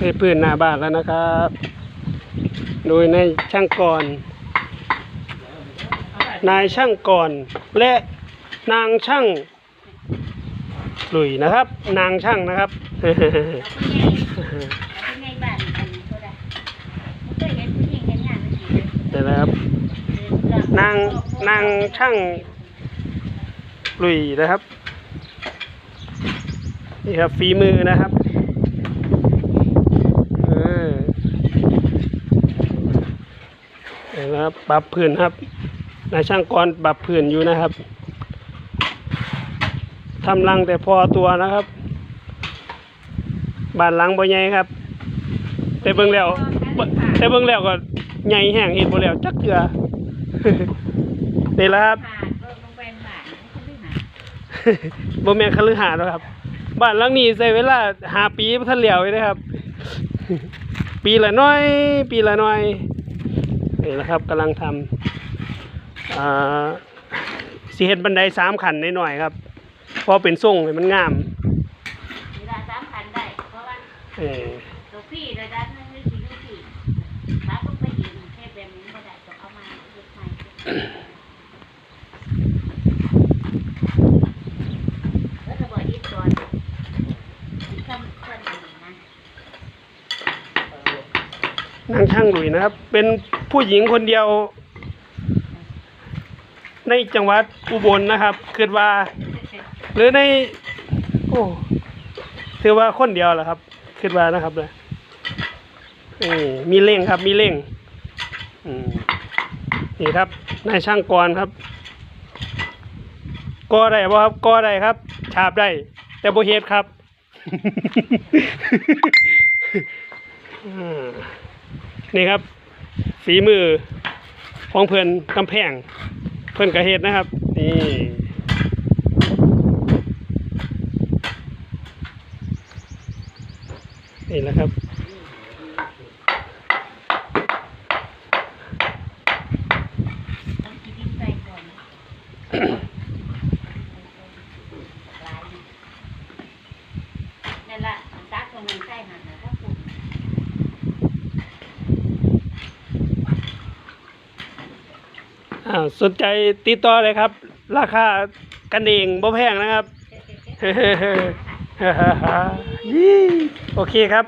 เทพื้นหน้าบ้านแล้วนะครับ โดยในช่างกร นายช่างกรและนางช่างลุยนะครับ นางช่างนะครับเอาผู้ใหญ่เอาผู้ใหญ่บ้านอันนี้ก็ได้บ่เคยเห็นผู้หญิงเห็นงานจังซี่เลยเดี๋ยวนะครับ นางนางช่างลุยนะครับ นี่ครับฝีมือนะครับเออเห็ นไหมครับปรับพื้นครับนายช่างกรปรับพื้นอยู่นะครับทำรังแต่พอตัวนะครับบ้านหลังบ่ใหญ่ครับ แต่เบิ่งแล้วแต่เบิ่งแล้วก็ใหญ่แห้งเห็นบ่แล้วจักเทื่อนี่แหละครับผ่านเบิ่งลงไปบ้านเขาไปหาบ่แม่นคฤหาสน์หรอกครับ บ้านหลังนี้ใช้เวลาหาปีบ่ทันแล้วเลยนะครับ ปีละน้อย ปีละน้อย นี่แหละครับกำลังทำอ่าสิเฮ็ดบันไดสามขันหน่อยๆครับเพราะเป็นทรงให้มันงามเวลาสามพันได้เพราะว่าเออตัวพี่ระดับนึงไม่สี่ลูกพี่ถ้าต้องไปยืนแค่แบบนี้ไม่ได้ต้องเอามาเฮ็ดใหม่แล้วก็บอกอีกก่อนอีกคำคนหนึ่งนะนางช่างหลุยนะครับ เป็น ผู้หญิงคนเดียว ในจังหวัดอุบลนะครับคิดว่า หรือใน โอ้ถือว่าคนเดียวแหละครับคิดว่านะครับเลยนี่มีเล่งครับ มีเล่งอืมนี่ครับนายช่างกรครับกอได้บ่ครับกอได้ครับ ฉาบได้ แต่โบเฮ็ดครับอ่านี่ครับ ฝีมือของเพื่อนกำแพง เพื่อนกระเฮ็ดนะครับ นี่นี่แหละครับนไปก่อนหลายอยู่นั่นละตักตรงนั้นใส่ไหัน นะถ้าปลูกอ่าสนใจติดต่อเลยครับ ราคากันเองบ่แพงนะครับ ยี่โอเคครับ